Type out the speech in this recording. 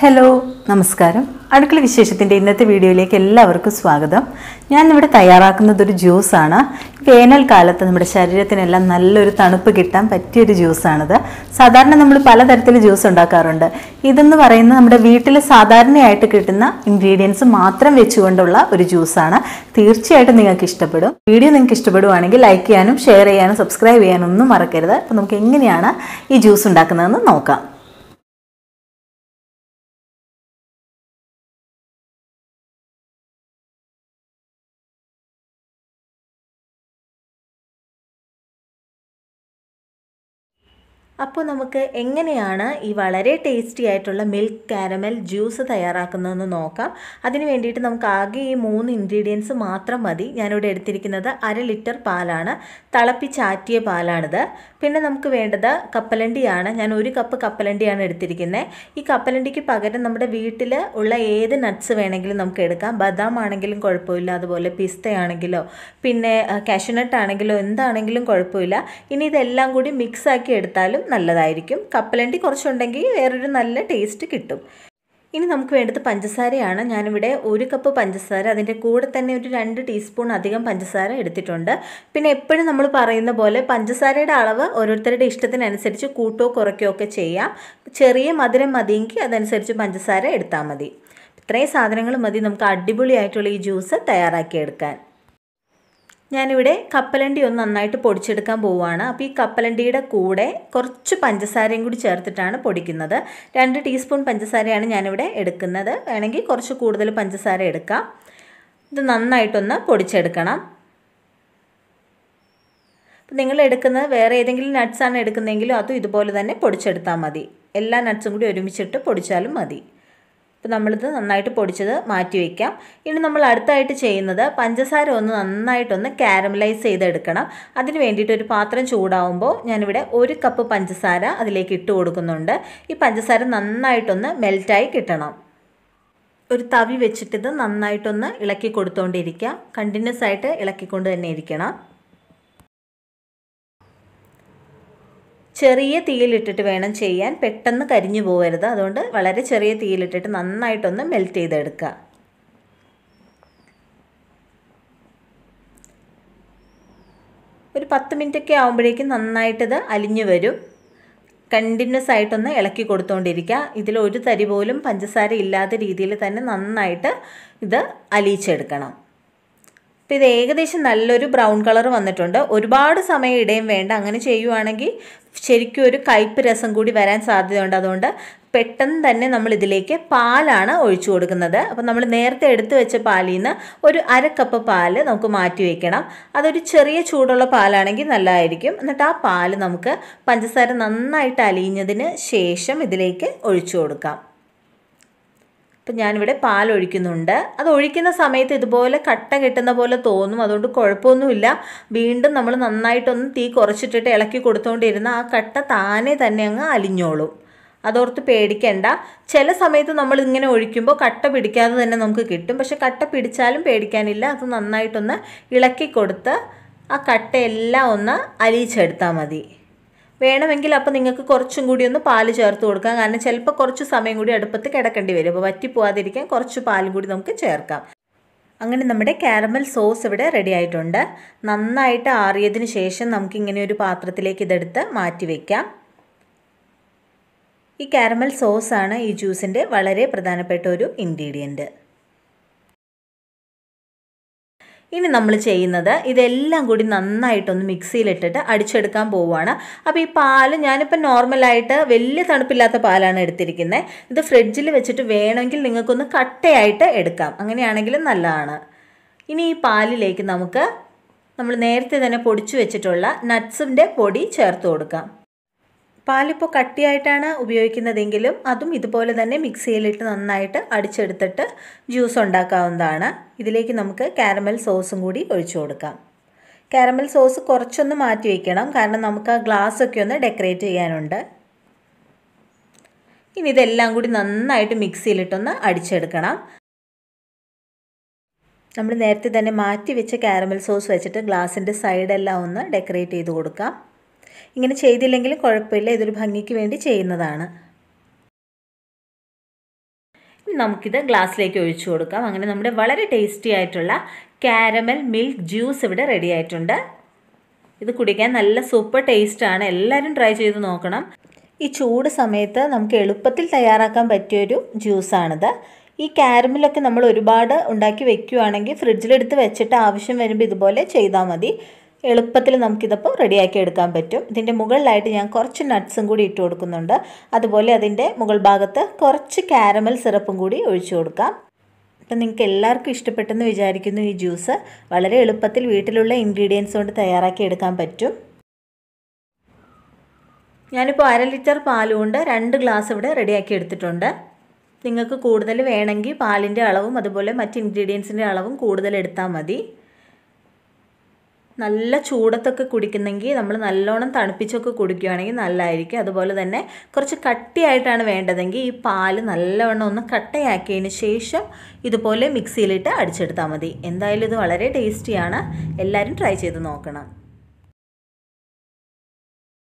Hello നമസ്കാരം. അടുക്കള വിശേഷത്തിന്റെ ഇന്നത്തെ വീഡിയോയിലേക്ക് എല്ലാവർക്കും സ്വാഗതം. ഞാൻ ഇവിടെ തയ്യാറാക്കുന്നത് ഒരു ജ്യൂസാണ് വേനൽക്കാലത്ത് നമ്മുടെ ശരീരത്തിനെല്ലാം നല്ലൊരു തണുപ്പ് കിട്ടാൻ പറ്റിയൊരു ജ്യൂസാണിത് സാധാരണ നമ്മൾ പലതരത്തിൽ ജ്യൂസ് ഉണ്ടാക്കാറുണ്ട്. ഇതെന്ന് പറയുന്നത് നമ്മുടെ വീട്ടിൽ സാധാരണയായിട്ട് കിട്ടുന്ന ഇൻഗ്രീഡിയൻസ് മാത്രം വെച്ചുകൊണ്ടുള്ള ഒരു ജ്യൂസാണ് തീർച്ചയായിട്ടും നിങ്ങൾക്ക് ഇഷ്ടപ്പെടും. വീഡിയോ നിങ്ങൾക്ക് ഇഷ്ടപ്പെടുവാണെങ്കിൽ ലൈക്ക് ചെയ്യാനും ഷെയർ ചെയ്യാനും സബ്സ്ക്രൈബ് ചെയ്യാനും ഒന്നും മറക്കരുത്. അപ്പോൾ നമുക്ക് എങ്ങനെയാണ് ഈ ജ്യൂസ് ഉണ്ടാക്കുന്നതെന്ന് നോക്കാം. അപ്പോൾ നമുക്ക് എങ്ങനെയാണ് ഈ വളരെ ടേസ്റ്റി ആയിട്ടുള്ള മിൽക്ക് കാരമൽ ജ്യൂസ് തയ്യാറാക്കുന്നതെന്ന് നോക്കാം. അതിന് വേണ്ടിയിട്ട് നമുക്ക് ആകെ ഈ മൂന്ന് ഇൻഗ്രീഡിയൻസ് മാത്രം മതി. ഞാനിവിടെ എടുത്തിരിക്കുന്നത് അര ലിറ്റർ പാലാണ്. തിളപ്പിച്ചാറ്റിയ പാലാണിത്. പിന്നെ നമുക്ക് വേണ്ടത് കപ്പലണ്ടിയാണ്. ഞാൻ ഒരു കപ്പ് കപ്പലണ്ടിയാണ് എടുത്തിരിക്കുന്നത് ഈ കപ്പലണ്ടിക്ക് പകരം നമ്മുടെ വീട്ടിൽ ഉള്ള ഏത് നട്ട്സ് വേണമെങ്കിലും നമുക്ക് എടുക്കാം. ബദാം ആണെങ്കിലും കുഴപ്പമില്ല. അതുപോലെ പിസ്തയാണെങ്കിലോ പിന്നെ കാഷ്യൂനട്ട് ആണെങ്കിലോ എന്താണെങ്കിലും കുഴപ്പമില്ല. ഇനി ഇതെല്ലാം കൂടി മിക്സ് ആക്കി എടുത്താലും നല്ലതായിരിക്കും. കപ്പലണ്ടി കുറച്ചുണ്ടെങ്കിൽ വേറൊരു നല്ല ടേസ്റ്റ് കിട്ടും. ഇനി നമുക്ക് വേണ്ടത് പഞ്ചസാരയാണ്. ഞാനിവിടെ ഒരു കപ്പ് പഞ്ചസാര അതിന്റെ കൂടെ തന്നെ ഒരു രണ്ട് ടീസ്പൂൺ അധികം പഞ്ചസാര എടുത്തിട്ടുണ്ട്. പിന്നെ എപ്പോഴും നമ്മൾ പറയുന്ന പോലെ പഞ്ചസാരയുടെ അളവ് ഓരോരുത്തരുടെ ഇഷ്ടത്തിനനുസരിച്ച് കൂട്ടോ കുറയ്ക്കോ ഒക്കെ ചെയ്യാം. ചെറിയ മധുരം മതിയെങ്കിൽ അതനുസരിച്ച് പഞ്ചസാര എടുത്താൽ മതി. ഇത്രയും സാധനങ്ങൾ മതി നമുക്ക് അടിപൊളിയായിട്ടുള്ള ഈ ജ്യൂസ് തയ്യാറാക്കിയെടുക്കാൻ. ഞാനിവിടെ കപ്പലണ്ടി ഒന്ന് നന്നായിട്ട് പൊടിച്ചെടുക്കാൻ പോവുകയാണ്. അപ്പോൾ ഈ കപ്പലണ്ടിയുടെ കൂടെ കുറച്ച് പഞ്ചസാരയും കൂടി ചേർത്തിട്ടാണ് പൊടിക്കുന്നത്. രണ്ട് ടീസ്പൂൺ പഞ്ചസാരയാണ് ഞാനിവിടെ എടുക്കുന്നത്. വേണമെങ്കിൽ കുറച്ച് കൂടുതൽ പഞ്ചസാര എടുക്കാം. ഇത് നന്നായിട്ടൊന്ന് പൊടിച്ചെടുക്കണം. അപ്പോൾ നിങ്ങൾ എടുക്കുന്നത് വേറെ ഏതെങ്കിലും നട്ട്സാണ് എടുക്കുന്നതെങ്കിലും അതും ഇതുപോലെ തന്നെ പൊടിച്ചെടുത്താൽ മതി. എല്ലാ നട്ട്സും കൂടി ഒരുമിച്ചിട്ട് പൊടിച്ചാലും മതി. അപ്പോൾ നമ്മളിത് നന്നായിട്ട് പൊടിച്ചത് മാറ്റി വയ്ക്കാം ഇനി നമ്മൾ അടുത്തായിട്ട് ചെയ്യുന്നത് പഞ്ചസാര ഒന്ന് നന്നായിട്ടൊന്ന് കാരമലൈസ് ചെയ്തെടുക്കണം. അതിന് വേണ്ടിയിട്ട് ഒരു പാത്രം ചൂടാവുമ്പോൾ ഞാനിവിടെ ഒരു കപ്പ് പഞ്ചസാര അതിലേക്ക് ഇട്ട് കൊടുക്കുന്നുണ്ട്. ഈ പഞ്ചസാര നന്നായിട്ടൊന്ന് മെൽറ്റായി കിട്ടണം. ഒരു തവി വെച്ചിട്ടിത് നന്നായിട്ടൊന്ന് ഇളക്കി കൊടുത്തുകൊണ്ടിരിക്കുക കണ്ടിന്യൂസ് ആയിട്ട് ഇളക്കിക്കൊണ്ട് തന്നെ ഇരിക്കണം. ചെറിയ തീയിലിട്ടിട്ട് വേണം ചെയ്യാൻ. പെട്ടെന്ന് കരിഞ്ഞു പോകരുത് അതുകൊണ്ട് വളരെ ചെറിയ തീയിലിട്ടിട്ട് നന്നായിട്ടൊന്ന് മെൽറ്റ് ചെയ്തെടുക്കുക. ഒരു പത്ത് മിനിറ്റൊക്കെ ആകുമ്പോഴേക്കും നന്നായിട്ടിത് അലിഞ്ഞു വരും. കണ്ടിന്യൂസ് ആയിട്ടൊന്ന് ഇളക്കി കൊടുത്തുകൊണ്ടിരിക്കുക ഇതിൽ ഒരു തരി പോലും പഞ്ചസാര ഇല്ലാത്ത രീതിയിൽ തന്നെ നന്നായിട്ട് ഇത് അലിയിച്ചെടുക്കണം. അപ്പോൾ ഇത് ഏകദേശം നല്ലൊരു ബ്രൗൺ കളർ വന്നിട്ടുണ്ട്. ഒരുപാട് സമയം ഇടയും വേണ്ട. അങ്ങനെ ചെയ്യുവാണെങ്കിൽ ശരിക്കും ഒരു കയ്പ് രസം കൂടി വരാൻ സാധ്യതയുണ്ട്. അതുകൊണ്ട് പെട്ടെന്ന് തന്നെ നമ്മൾ ഇതിലേക്ക് പാലാണ് ഒഴിച്ചു കൊടുക്കുന്നത്. അപ്പോൾ നമ്മൾ നേരത്തെ എടുത്തു വെച്ച പാലിൽ നിന്ന് ഒരു അര കപ്പ് പാൽ നമുക്ക് മാറ്റി വയ്ക്കണം അതൊരു ചെറിയ ചൂടുള്ള പാലാണെങ്കിൽ നല്ലതായിരിക്കും. എന്നിട്ട് ആ പാൽ നമുക്ക് പഞ്ചസാര നന്നായിട്ട് അലിഞ്ഞതിന് ശേഷം ഇതിലേക്ക് ഒഴിച്ചു കൊടുക്കാം. അപ്പം ഞാനിവിടെ പാൽ ഒഴിക്കുന്നുണ്ട്. അത് ഒഴിക്കുന്ന സമയത്ത് ഇതുപോലെ കട്ട കെട്ടുന്ന പോലെ തോന്നും. അതുകൊണ്ട് കുഴപ്പമൊന്നുമില്ല. വീണ്ടും നമ്മൾ നന്നായിട്ടൊന്ന് തീ കുറച്ചിട്ടിട്ട് ഇളക്കി കൊടുത്തുകൊണ്ടിരുന്ന ആ കട്ട താനെ തന്നെ അങ്ങ് അലിഞ്ഞോളും. അതോർത്ത് പേടിക്കേണ്ട. ചില സമയത്ത് നമ്മൾ ഇങ്ങനെ ഒഴിക്കുമ്പോൾ കട്ട പിടിക്കാതെ തന്നെ നമുക്ക് കിട്ടും. പക്ഷെ കട്ട പിടിച്ചാലും പേടിക്കാനില്ല. അത് നന്നായിട്ടൊന്ന് ഇളക്കി കൊടുത്ത് ആ കട്ടയെല്ലാം ഒന്ന് അലിയിച്ചെടുത്താൽ മതി. വേണമെങ്കിൽ അപ്പോൾ നിങ്ങൾക്ക് കുറച്ചും കൂടി ഒന്ന് പാൽ ചേർത്ത് കൊടുക്കാം. കാരണം ചിലപ്പോൾ കുറച്ച് സമയം കൂടി അടുപ്പത്ത് കിടക്കേണ്ടി വരും. അപ്പോൾ വറ്റിപ്പോവാതിരിക്കാൻ കുറച്ച് പാലും കൂടി നമുക്ക് ചേർക്കാം. അങ്ങനെ നമ്മുടെ കാരമൽ സോസ് ഇവിടെ റെഡി ആയിട്ടുണ്ട്. നന്നായിട്ട് ആറിയതിന് ശേഷം നമുക്കിങ്ങനെ ഒരു പാത്രത്തിലേക്ക് ഇതെടുത്ത് മാറ്റി വയ്ക്കാം ഈ കാരമൽ സോസാണ് ഈ ജ്യൂസിന്റെ വളരെ പ്രധാനപ്പെട്ട ഒരു ഇൻഗ്രീഡിയന്റ് ഇനി നമ്മൾ ചെയ്യുന്നത് ഇതെല്ലാം കൂടി നന്നായിട്ടൊന്ന് മിക്സിയിലിട്ടിട്ട് അടിച്ചെടുക്കാൻ പോവുകയാണ്. അപ്പോൾ ഈ പാൽ ഞാനിപ്പോൾ നോർമലായിട്ട് വലിയ തണുപ്പില്ലാത്ത പാലാണ് എടുത്തിരിക്കുന്നത്. ഇത് ഫ്രിഡ്ജിൽ വെച്ചിട്ട് വേണമെങ്കിൽ നിങ്ങൾക്കൊന്ന് കട്ടയായിട്ട് എടുക്കാം. അങ്ങനെയാണെങ്കിലും നല്ലതാണ്. ഇനി ഈ പാലിലേക്ക് നമുക്ക് നമ്മൾ നേരത്തെ തന്നെ പൊടിച്ചു വെച്ചിട്ടുള്ള നട്ട്സിന്റെ പൊടി ചേർത്ത് കൊടുക്കാം. പാലിപ്പോൾ കട്ടിയായിട്ടാണ് ഉപയോഗിക്കുന്നതെങ്കിലും അതും ഇതുപോലെ തന്നെ മിക്സിയിലിട്ട് നന്നായിട്ട് അടിച്ചെടുത്തിട്ട് ജ്യൂസ് ഉണ്ടാക്കാവുന്നതാണ്. ഇതിലേക്ക് നമുക്ക് കാരമൽ സോസും കൂടി ഒഴിച്ചു കൊടുക്കാം. കാരമൽ സോസ് കുറച്ചൊന്ന് മാറ്റി വയ്ക്കണം കാരണം നമുക്ക് ആ ഗ്ലാസ് ഒക്കെ ഒന്ന് ഡെക്കറേറ്റ് ചെയ്യാനുണ്ട്. ഇനി ഇതെല്ലാം കൂടി നന്നായിട്ട് മിക്സിയിലിട്ടൊന്ന് അടിച്ചെടുക്കണം. നമ്മൾ നേരത്തെ തന്നെ മാറ്റി വെച്ച കാരമൽ സോസ് വെച്ചിട്ട് ഗ്ലാസിന്റെ സൈഡെല്ലാം ഒന്ന് ഡെക്കറേറ്റ് ചെയ്ത് കൊടുക്കാം. ഇങ്ങനെ ചെയ്തില്ലെങ്കിലും കുഴപ്പമില്ല ഇതൊരു ഭംഗിക്ക് വേണ്ടി ചെയ്യുന്നതാണ്. നമുക്കിത് ഗ്ലാസ്സിലേക്ക് ഒഴിച്ചു കൊടുക്കാം. അങ്ങനെ നമ്മുടെ വളരെ ടേസ്റ്റി ആയിട്ടുള്ള കാരമൽ മിൽക്ക് ജ്യൂസ് ഇവിടെ റെഡി ആയിട്ടുണ്ട്. ഇത് കുടിക്കാൻ നല്ല സൂപ്പർ ടേസ്റ്റാണ് എല്ലാവരും ട്രൈ ചെയ്ത് നോക്കണം. ഈ ചൂട് സമയത്ത് നമുക്ക് എളുപ്പത്തിൽ തയ്യാറാക്കാൻ പറ്റിയൊരു ജ്യൂസാണിത് ഈ കാരമലൊക്കെ നമ്മൾ ഒരുപാട് ഉണ്ടാക്കി വെക്കുകയാണെങ്കിൽ ഫ്രിഡ്ജിലെടുത്ത് വെച്ചിട്ട് ആവശ്യം വരുമ്പോൾ ഇതുപോലെ ചെയ്താൽ മതി. എളുപ്പത്തിൽ നമുക്കിതപ്പോൾ റെഡിയാക്കി എടുക്കാൻ പറ്റും. ഇതിന്റെ മുകളിലായിട്ട് ഞാൻ കുറച്ച് നട്ട്സും കൂടി ഇട്ട് കൊടുക്കുന്നുണ്ട്. അതുപോലെ അതിന്റെ മുകൾ ഭാഗത്ത് കുറച്ച് കാരമൽ സിറപ്പും കൂടി ഒഴിച്ചു കൊടുക്കാം. അപ്പം നിങ്ങൾക്ക് എല്ലാവർക്കും ഇഷ്ടപ്പെട്ടെന്ന് വിചാരിക്കുന്നു ഈ ജ്യൂസ്. വളരെ എളുപ്പത്തിൽ വീട്ടിലുള്ള ഇൻഗ്രീഡിയൻസ് കൊണ്ട് തയ്യാറാക്കി എടുക്കാൻ പറ്റും. ഞാനിപ്പോൾ അര ലിറ്റർ പാൽ കൊണ്ട് രണ്ട് ഗ്ലാസ് ഇവിടെ റെഡിയാക്കി എടുത്തിട്ടുണ്ട്. നിങ്ങൾക്ക് കൂടുതൽ വേണമെങ്കിൽ പാലിന്റെ അളവും അതുപോലെ മറ്റ് ഇൻഗ്രീഡിയൻസിന്റെ അളവും കൂടുതൽ എടുത്താൽ മതി. നല്ല ചൂടത്തൊക്കെ കുടിക്കുന്നെങ്കിൽ നമ്മൾ നല്ലോണം തണുപ്പിച്ചൊക്കെ കുടിക്കുകയാണെങ്കിൽ നല്ലതായിരിക്കും. അതുപോലെ തന്നെ കുറച്ച് കട്ടിയായിട്ടാണ് വേണ്ടതെങ്കിൽ ഈ പാൽ നല്ലവണ്ണം ഒന്ന് കട്ടയാക്കിയതിന് ശേഷം ഇതുപോലെ മിക്സിയിലിട്ട് അടിച്ചെടുത്താൽ മതി. എന്തായാലും ഇത് വളരെ ടേസ്റ്റിയാണ്. എല്ലാവരും ട്രൈ ചെയ്ത് നോക്കണം.